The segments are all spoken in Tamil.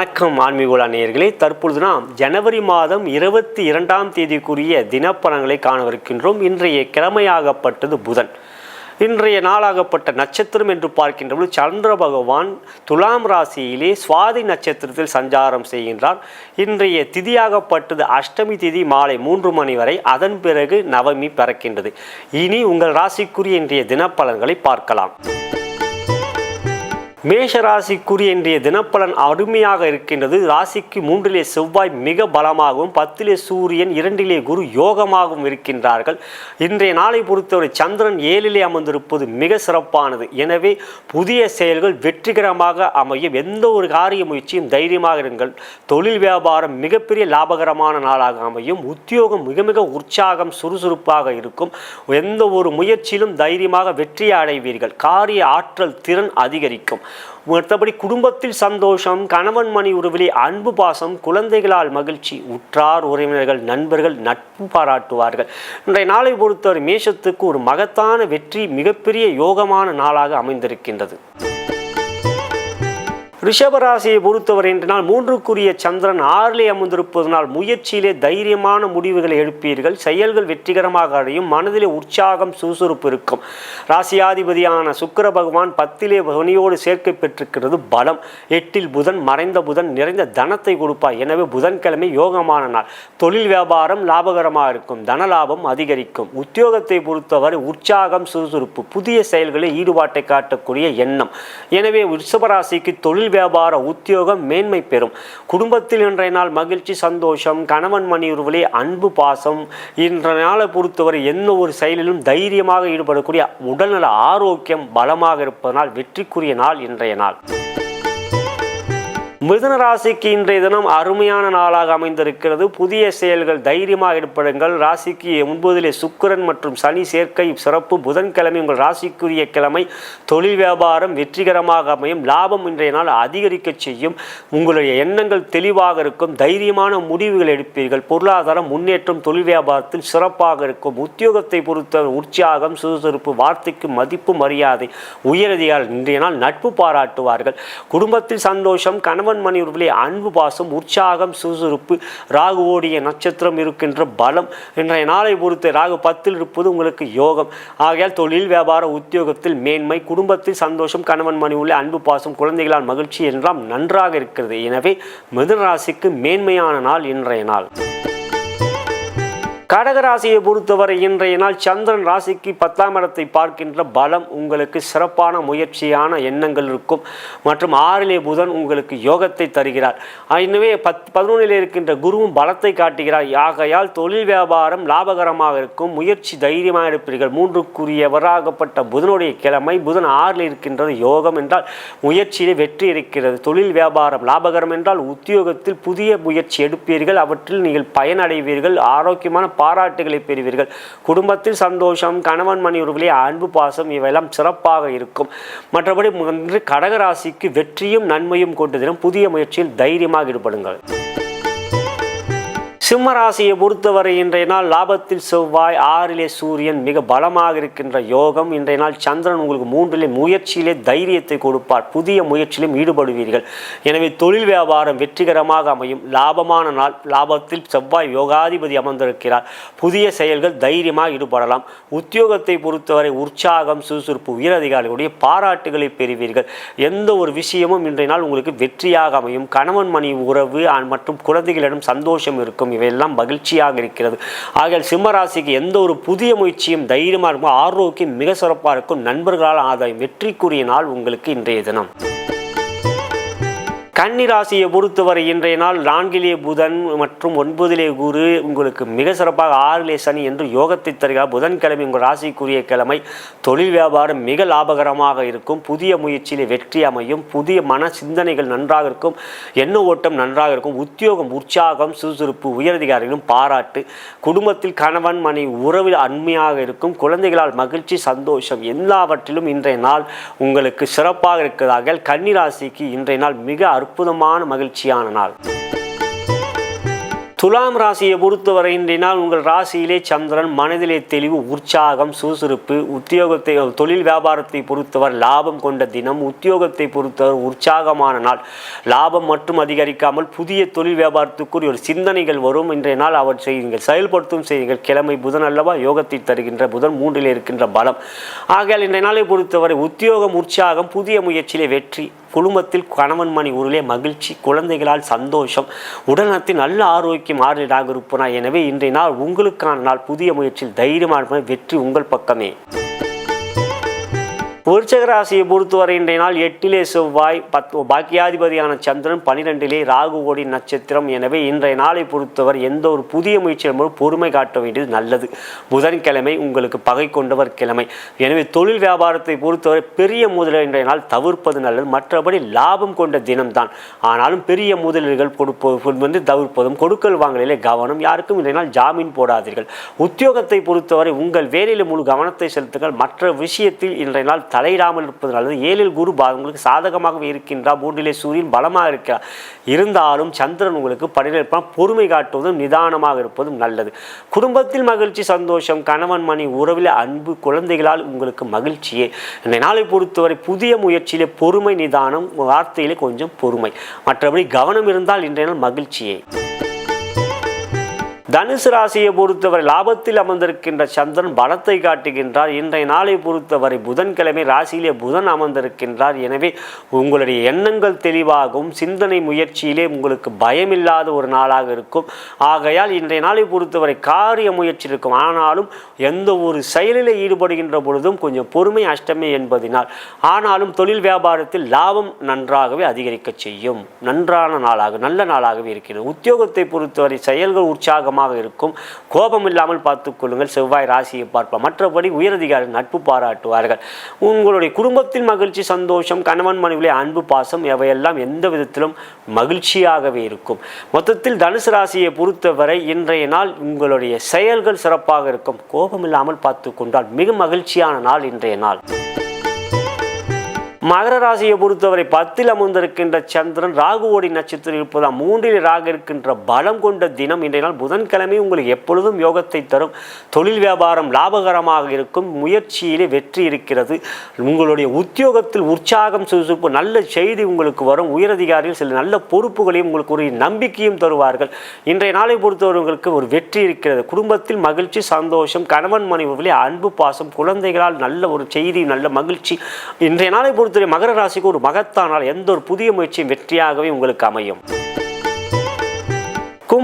வணக்கம் ஆன்மீக நேயர்களே. தற்பொழுது நாம் ஜனவரி மாதம் இருபத்தி இரண்டாம் தேதிக்குரிய தினப்பலன்களை காணவிருக்கின்றோம். இன்றைய கிழமையாகப்பட்டது புதன். இன்றைய நாளாகப்பட்ட நட்சத்திரம் என்று பார்க்கின்றபோது சந்திர பகவான் துலாம் ராசியிலே சுவாதி நட்சத்திரத்தில் சஞ்சாரம் செய்கின்றார். இன்றைய திதியாகப்பட்டது அஷ்டமி திதி மாலை மூன்று மணி வரை. அதன் பிறகு நவமி பிறக்கின்றது. இனி உங்கள் ராசிக்குரிய இன்றைய தினப்பலன்களை பார்க்கலாம். மேஷ ராசிக்குரிய இன்றைய தினப்பலன் அருமையாக இருக்கின்றது. ராசிக்கு மூன்றிலே செவ்வாய் மிக பலமாகவும் பத்திலே சூரியன் இரண்டிலே குரு யோகமாகவும் இருக்கின்றார்கள். இன்றைய நாளை பொறுத்தவரை சந்திரன் ஏழிலே அமர்ந்திருப்பது மிக சிறப்பானது. எனவே புதிய செயல்கள் வெற்றிகரமாக அமையும். எந்த ஒரு காரிய முயற்சியும் தைரியமாக இருங்கள். தொழில் வியாபாரம் மிகப்பெரிய லாபகரமான நாளாக அமையும். உத்தியோகம் மிக மிக உற்சாகம் சுறுசுறுப்பாக இருக்கும். எந்த ஒரு முயற்சியிலும் தைரியமாக வெற்றி அடைவீர்கள். காரிய ஆற்றல் திறன் அதிகரிக்கும். மற்றபடி குடும்பத்தில் சந்தோஷம் கணவன் மணி உறவிலே அன்பு பாசம் குழந்தைகளால் மகிழ்ச்சி உற்றார் உறவினர்கள் நண்பர்கள் நட்பு பாராட்டுவார்கள். இன்றைய நாளை பொறுத்தவரை மேஷத்துக்கு ஒரு மகத்தான வெற்றி மிகப்பெரிய யோகமான நாளாக அமைந்திருக்கின்றது. ரிஷபராசியை பொறுத்தவரை இன்று நாள் மூன்றுக்குரிய சந்திரன் ஆறிலே அமர்ந்திருப்பதனால் முயற்சியிலே தைரியமான முடிவுகளை எடுப்பீர்கள். செயல்கள் வெற்றிகரமாக அடையும். மனதிலே உற்சாகம் சுறுசுறுப்பு இருக்கும். ராசியாதிபதியான சுக்கர பகவான் பத்திலே துணியோடு சேர்க்கை பெற்றிருக்கிறது பலம். எட்டில் புதன் மறைந்த புதன் நிறைந்த தனத்தை கொடுப்பார். எனவே புதன்கிழமை யோகமான நாள். தொழில் வியாபாரம் லாபகரமாக இருக்கும். தனலாபம் அதிகரிக்கும். உத்தியோகத்தை பொறுத்தவரை உற்சாகம் சுறுசுறுப்பு புதிய செயல்களில் ஈடுபாட்டை காட்டக்கூடிய எண்ணம். எனவே ரிஷபராசிக்கு தொழில் வியாபார உத்தியோகம் மேன்மை பெறும். குடும்பத்தில் இன்றைய நாள் மகிழ்ச்சி சந்தோஷம் கணவன் மணி உறவிலே அன்பு பாசம். இன்றைய நாளை பொறுத்தவரை எந்த ஒரு செயலிலும் தைரியமாக ஈடுபடக்கூடிய உடல்நல ஆரோக்கியம் பலமாக இருப்பதனால் வெற்றிக்குரிய நாள் இன்றைய நாள். மிதுன ராசிக்கு இன்றைய தினம் அருமையான நாளாக அமைந்திருக்கிறது. புதிய செயல்கள் தைரியமாக ஈடுபடுங்கள் ராசிக்கு ஒன்பதிலே சுக்கிரன் மற்றும் சனி சேர்க்கை சிறப்பு புதன்கிழமை உங்கள் ராசிக்குரிய கிழமை. தொழில் வியாபாரம் வெற்றிகரமாக அமையும். லாபம் இன்றைய நாள் அதிகரிக்க செய்யும். உங்களுடைய எண்ணங்கள் தெளிவாக இருக்கும். தைரியமான முடிவுகள் எடுப்பீர்கள். பொருளாதாரம் முன்னேற்றம் தொழில் வியாபாரத்தில் சிறப்பாக இருக்கும். உத்தியோகத்தை பொறுத்த உற்சாகம் சுறுசுறுப்பு வார்த்தைக்கு மதிப்பு மரியாதை உயரதிகாரம் இன்றைய நாள் நட்பு பாராட்டுவார்கள். குடும்பத்தில் சந்தோஷம் கணவன் மணி உறவிலே அன்பு பாசம் உற்சாகம் சுறுசுறுப்பு ராகுவோடைய நட்சத்திரம் இருக்கின்ற பலம் இன்றைய நாளை பொறுத்து ராகு பத்தில் இருப்பது உங்களுக்கு யோகம். ஆகையால் தொழில் வியாபார உத்தியோகத்தில் மேன்மை குடும்பத்தில் சந்தோஷம் கணவன் மணி உள்ள அன்பு பாசம் குழந்தைகளால் மகிழ்ச்சி என்றால் நன்றாக இருக்கிறது. எனவே மிதுன ராசிக்கு மேன்மையான நாள் இன்றைய நாள். கடகராசியை பொறுத்தவரை இன்றைய நாள் சந்திரன் ராசிக்கு பத்தாம் இடத்தை பார்க்கின்ற பலம் உங்களுக்கு சிறப்பான முயற்சியான எண்ணங்கள் இருக்கும். மற்றும் ஆறிலே புதன் உங்களுக்கு யோகத்தை தருகிறார். எனவே பத் பதினொன்றில் இருக்கின்ற குருவும் பலத்தை காட்டுகிறார். ஆகையால் தொழில் வியாபாரம் லாபகரமாக இருக்கும். முயற்சி தைரியமாக இருப்பீர்கள் மூன்றுக்குரியவராகப்பட்ட புதனுடைய கிழமை புதன் ஆறில் இருக்கின்றது யோகம் என்றால் முயற்சியிலே வெற்றி இருக்கிறது. தொழில் வியாபாரம் லாபகரம் என்றால் உத்தியோகத்தில் புதிய முயற்சி எடுப்பீர்கள். அவற்றில் நீங்கள் பயனடைவீர்கள். ஆரோக்கியமான பாராட்டுகளை பெறுவீர்கள். குடும்பத்தில் சந்தோஷம் கணவன் மணி உறவிலே அன்பு பாசம் இவையெல்லாம் சிறப்பாக இருக்கும். மற்றபடி இன்று கடகராசிக்கு வெற்றியும் நன்மையும் கொண்டு தினம் புதிய முயற்சியில் தைரியமாக ஈடுபடுங்கள். சிம்மராசியை பொறுத்தவரை இன்றைய நாள் லாபத்தில் செவ்வாய் ஆறிலே சூரியன் மிக பலமாக இருக்கின்ற யோகம். இன்றைய நாள் சந்திரன் உங்களுக்கு மூன்றிலே முயற்சியிலே தைரியத்தை கொடுப்பார். புதிய முயற்சியிலும் ஈடுபடுவீர்கள். எனவே தொழில் வியாபாரம் வெற்றிகரமாக அமையும். லாபமான நாள் லாபத்தில் செவ்வாய் யோகாதிபதி அமர்ந்திருக்கிறார். புதிய செயல்கள் தைரியமாக ஈடுபடலாம். உத்தியோகத்தை பொறுத்தவரை உற்சாகம் சுறுசுறுப்பு உயரதிகாரிகளுடைய பாராட்டுகளை பெறுவீர்கள். எந்த ஒரு விஷயமும் இன்றைய நாள் உங்களுக்கு வெற்றியாக அமையும். கணவன் மணி உறவு மற்றும் குழந்தைகளிடம் சந்தோஷம் இருக்கும். இவையெல்லாம் மகிழ்ச்சியாக இருக்கிறது. ஆகிய சிம்மராசிக்கு எந்த ஒரு புதிய முயற்சியும் தைரியமாக இருக்கும் ஆரோக்கியம் மிக சிறப்பாக இருக்கும். நண்பர்களால் ஆதாயம் வெற்றிக்குரிய நாள் உங்களுக்கு இன்றைய தினம். கன்னிராசியை பொறுத்தவரை இன்றைய நாள் நான்கிலே புதன் மற்றும் ஒன்பதிலே குரு. உங்களுக்கு மிக சிறப்பாக ஆறிலே சனி என்று யோகத்தை தருகிறார். புதன்கிழமை உங்கள் ராசிக்குரிய கிழமை தொழில் வியாபாரம் மிக லாபகரமாக இருக்கும். புதிய முயற்சியிலே வெற்றி அமையும். புதிய மன சிந்தனைகள் நன்றாக இருக்கும். எண்ண ஓட்டம் நன்றாக இருக்கும். உத்தியோகம் உற்சாகம் சுறுசுறுப்பு உயரதிகாரிகளும் பாராட்டு. குடும்பத்தில் கணவன் மனை உறவில் அண்மையாக இருக்கும். குழந்தைகளால் மகிழ்ச்சி சந்தோஷம் எல்லாவற்றிலும் இன்றைய நாள் உங்களுக்கு சிறப்பாக இருக்கிறதாக. கன்னிராசிக்கு இன்றைய நாள் மிக அற்புதமான மகிழ்ச்சியான நாள். துலாம் ராசியை பொறுத்தவரை இன்றைய நாள் உங்கள் ராசியிலே சந்திரன் மனதிலே தெளிவு உற்சாகம் சுறுசுறுப்பு உத்தியோகத்தை தொழில் வியாபாரத்தை பொறுத்தவர் லாபம் கொண்ட தினம் உத்தியோகத்தை பொறுத்தவர் உற்சாகமான நாள். லாபம் மட்டும் அதிகரிக்காமல் புதிய தொழில் வியாபாரத்துக்குரிய ஒரு சிந்தனைகள் வரும். இன்றைய நாள் அவற்றை நீங்கள் செயல்படுத்தும் செய்யுங்கள். கிழமை புதன் அல்லவா யோகத்தை தருகின்ற புதன் மூன்றில் இருக்கின்ற பலம். ஆகையால் இன்றைய நாளை பொறுத்தவரை உத்தியோகம் உற்சாகம் புதிய முயற்சியிலே வெற்றி குடும்பத்தில் கணவன் மணி உருளே மகிழ்ச்சி குழந்தைகளால் சந்தோஷம் உடல்நலத்தில் நல்ல ஆரோக்கியம் ஆறுதலாக இருப்பனா. எனவே இன்றைய நாள் உங்களுக்கான நாள். புதிய முயற்சியில் தைரியமான வெற்றி உங்கள் பக்கமே. விருச்சக ராசியை பொறுத்தவரை இன்றைய நாள் எட்டிலே செவ்வாய் பத் பாக்கியாதிபதியான சந்திரன் பனிரெண்டிலே ராகு ஓடி நட்சத்திரம். எனவே இன்றைய நாளை பொறுத்தவர் எந்த ஒரு புதிய முயற்சியும் பொறுமை காட்ட வேண்டியது நல்லது. புதன்கிழமை உங்களுக்கு பகை கொண்டவர் கிழமை. எனவே தொழில் வியாபாரத்தை பொறுத்தவரை பெரிய முதலில் இன்றைய நாள் தவிர்ப்பது நல்லது. மற்றபடி லாபம் கொண்ட தினம்தான். ஆனாலும் பெரிய முதலீடுகள் கொடுப்பது வந்து தவிர்ப்பதும் கொடுக்கல் வாங்கலிலே கவனம் யாருக்கும் இன்றைய நாள் ஜாமீன் போடாதீர்கள். உத்தியோகத்தை பொறுத்தவரை உங்கள் வேலையில் முழு கவனத்தை செலுத்துங்கள். மற்ற விஷயத்தில் இன்றைய நாள் தலையிடாமல் இருப்பது நல்லது ஏழில் குரு பா உங்களுக்கு சாதகமாகவே இருக்கின்றார். மூன்றிலே சூரியன் பலமாக இருக்கிறார் இருந்தாலும் சந்திரன் உங்களுக்கு பன்னிரெண்டு பொறுமை காட்டுவதும் நிதானமாக இருப்பதும் நல்லது. குடும்பத்தில் மகிழ்ச்சி சந்தோஷம் கணவன் மணி உறவில் அன்பு குழந்தைகளால் உங்களுக்கு மகிழ்ச்சியே. இந்த நாளை பொறுத்தவரை புதிய முயற்சியிலே பொறுமை நிதானம் வார்த்தையிலே கொஞ்சம் பொறுமை. மற்றபடி கவனம் இருந்தால் இன்றைய நாள் மகிழ்ச்சியே. தனுசு ராசியை பொறுத்தவரை லாபத்தில் அமர்ந்திருக்கின்ற சந்திரன் பலத்தை காட்டுகின்றார். இன்றைய நாளை பொறுத்தவரை புதன்கிழமை ராசியிலே புதன் அமர்ந்திருக்கின்றார். எனவே உங்களுடைய எண்ணங்கள் தெளிவாகவும் சிந்தனை முயற்சியிலே உங்களுக்கு பயமில்லாத ஒரு நாளாக இருக்கும். ஆகையால் இன்றைய நாளை பொறுத்தவரை காரிய முயற்சி இருக்கும். ஆனாலும் எந்த ஒரு செயலில் ஈடுபடுகின்ற பொழுதும் கொஞ்சம் பொறுமை அஷ்டமே என்பதினால் ஆனாலும் தொழில் வியாபாரத்தில் லாபம் நன்றாகவே அதிகரிக்க செய்யும். நன்றான நாளாக நல்ல நாளாகவே இருக்கிறது. உத்தியோகத்தை பொறுத்தவரை செயல்கள் உற்சாகமாக கவனமாக இருக்கும். கோபம் இல்லாமல் பார்த்துக்கொள்ளுங்கள் செவ்வாய் ராசியை பார்ப்போம். மற்றபடி உயரதிகாரிகள் நட்பு பாராட்டுவார்கள். உங்களுடைய குடும்பத்தில் மகிழ்ச்சி சந்தோஷம் கணவன் மனைவிலே அன்பு பாசம் எவையெல்லாம் எந்த விதத்திலும் மகிழ்ச்சியாகவே இருக்கும். மொத்தத்தில் தனுசு ராசியை பொறுத்தவரை இன்றைய நாள் உங்களுடைய செயல்கள் சிறப்பாக இருக்கும். கோபம் இல்லாமல் பார்த்து கொண்டால் மிக மகிழ்ச்சியான நாள் இன்றைய நாள். மகர ராசியை பொறுத்தவரை பத்தில் அமர்ந்திருக்கின்ற சந்திரன் ராகுவோடி நட்சத்திரம் இருப்பதால் மூன்றில் ராக இருக்கின்ற பலம் கொண்ட தினம் இன்றைய நாள் புதன்கிழமை உங்களுக்கு எப்பொழுதும் யோகத்தை தரும். தொழில் வியாபாரம் லாபகரமாக இருக்கும். முயற்சியிலே வெற்றி இருக்கிறது. உங்களுடைய உத்தியோகத்தில் உற்சாகம் சுறுசுறுப்பு நல்ல செய்தி உங்களுக்கு வரும். உயரதிகாரிகள் சில நல்ல பொறுப்புகளையும் உங்களுக்கு ஒரு நம்பிக்கையும் தருவார்கள். இன்றைய நாளை பொறுத்தவர்களுக்கு ஒரு வெற்றி இருக்கிறது. குடும்பத்தில் மகிழ்ச்சி சந்தோஷம் கணவன் மனைவிலே அன்பு பாசம் குழந்தைகளால் நல்ல ஒரு செய்தி நல்ல மகிழ்ச்சி. இன்றைய நாளை பொறுத்த பொறுத்தவரை மகர ராசிக்கு ஒரு மகத்தானால் எந்த ஒரு புதிய முயற்சியும் வெற்றியாகவே உங்களுக்கு அமையும்.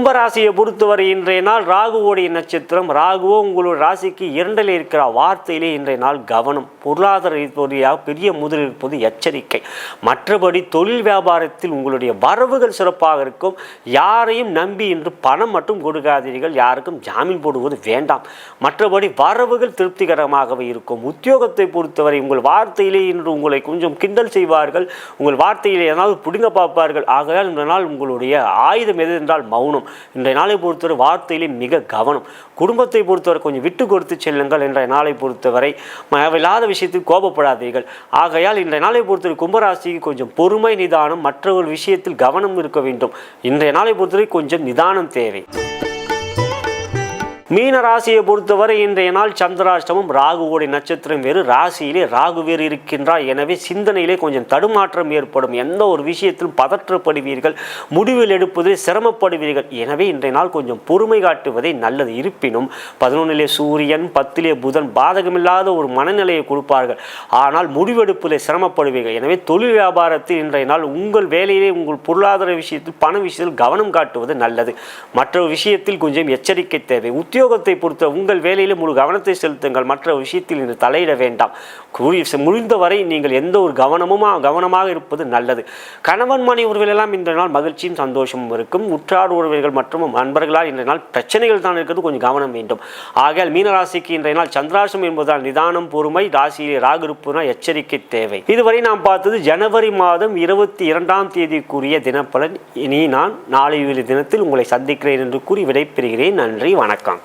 கும்பராசியை பொறுத்தவரை இன்றைய நாள் ராகுவோடைய நட்சத்திரம். ராகுவோ உங்களுடைய ராசிக்கு இரண்டில் இருக்கிற வார்த்தையிலே இன்றைய நாள் கவனம் பொருளாதார ரீதியாக பெரிய முதல் இருப்பது எச்சரிக்கை. மற்றபடி தொழில் வியாபாரத்தில் உங்களுடைய வரவுகள் சிறப்பாக இருக்கும். யாரையும் நம்பி இன்று பணம் மட்டும் கொடுக்காதீர்கள். யாருக்கும் ஜாமீன் போடுவது வேண்டாம். மற்றபடி வரவுகள் திருப்திகரமாகவே இருக்கும். உத்தியோகத்தை பொறுத்தவரை உங்கள் வார்த்தையிலே இன்று உங்களை கொஞ்சம் கிண்டல் செய்வார்கள். உங்கள் வார்த்தையிலே ஏதாவது பிடுங்க பார்ப்பார்கள். ஆகையால் இந்த நாள் உங்களுடைய ஆயுதம் எது என்றால் மௌனம். இன்றைய நாளை பொறுத்தவரை வார்த்தையிலே மிக கவனம். குடும்பத்தை பொறுத்தவரை கொஞ்சம் விட்டு கொடுத்து செல்லுங்கள் இன்றைய நாளை பொறுத்தவரை. இல்லாத விஷயத்துக்கு கோபப்படாதீர்கள். ஆகையால் இன்றைய நாளை பொறுத்தவரை கும்பராசிக்கு கொஞ்சம் பொறுமை நிதானம் மற்ற ஒரு விஷயத்தில் கவனம் இருக்க வேண்டும். இன்றைய நாளை பொறுத்தவரை கொஞ்சம் நிதானம் தேவை. மீன ராசியை பொறுத்தவரை இன்றைய நாள் சந்திராஷ்டமம் ராகுவோடைய நட்சத்திரம் வேறு ராசியிலே ராகு வேறு இருக்கின்றார். எனவே சிந்தனையிலே கொஞ்சம் தடுமாற்றம் ஏற்படும். எந்த ஒரு விஷயத்திலும் பதற்றப்படுவீர்கள் முடிவில் எடுப்பதில் சிரமப்படுவீர்கள். எனவே இன்றைய நாள் கொஞ்சம் பொறுமை காட்டுவதே நல்லது இருப்பினும் பதினொன்னிலே சூரியன் பத்திலே புதன் பாதகமில்லாத ஒரு மனநிலையை கொடுப்பார்கள். ஆனால் முடிவெடுப்பதில் சிரமப்படுவீர்கள். எனவே தொழில் வியாபாரத்தில் இன்றைய நாள் உங்கள் வேலையிலே உங்கள் பொருளாதார விஷயத்தில் பண விஷயத்தில் கவனம் காட்டுவது நல்லது. மற்ற விஷயத்தில் கொஞ்சம் எச்சரிக்கை தேவை. உத்தியோகத்தை பொறுத்த உங்கள் வேலையில் முழு கவனத்தை செலுத்துங்கள். மற்ற விஷயத்தில் இன்று தலையிட வேண்டாம். முடிந்தவரை நீங்கள் எந்த ஒரு கவனமுமா கவனமாக இருப்பது நல்லது. கணவன் மணி உறவிலெல்லாம் இன்ற நாள் மகிழ்ச்சியும் சந்தோஷமும் இருக்கும். உற்றார் உறவுகள் மற்றும் நண்பர்களால் இன்றைய நாள் பிரச்சனைகள் தான் இருக்கிறது. கொஞ்சம் கவனம் வேண்டும். ஆகையால் மீனராசிக்கு இன்றைய நாள் சந்திராசம் என்பதால் நிதானம் பொறுமை ராசியிலே ராகு இருப்பதுனா எச்சரிக்கை தேவை. இதுவரை நாம் பார்த்தது ஜனவரி மாதம் இருபத்தி இரண்டாம் தேதிக்குரிய தினப்பலன். இனி நான் நாளை தினத்தில் உங்களை சந்திக்கிறேன் என்று கூறி விடைபெறுகிறேன். நன்றி வணக்கம்.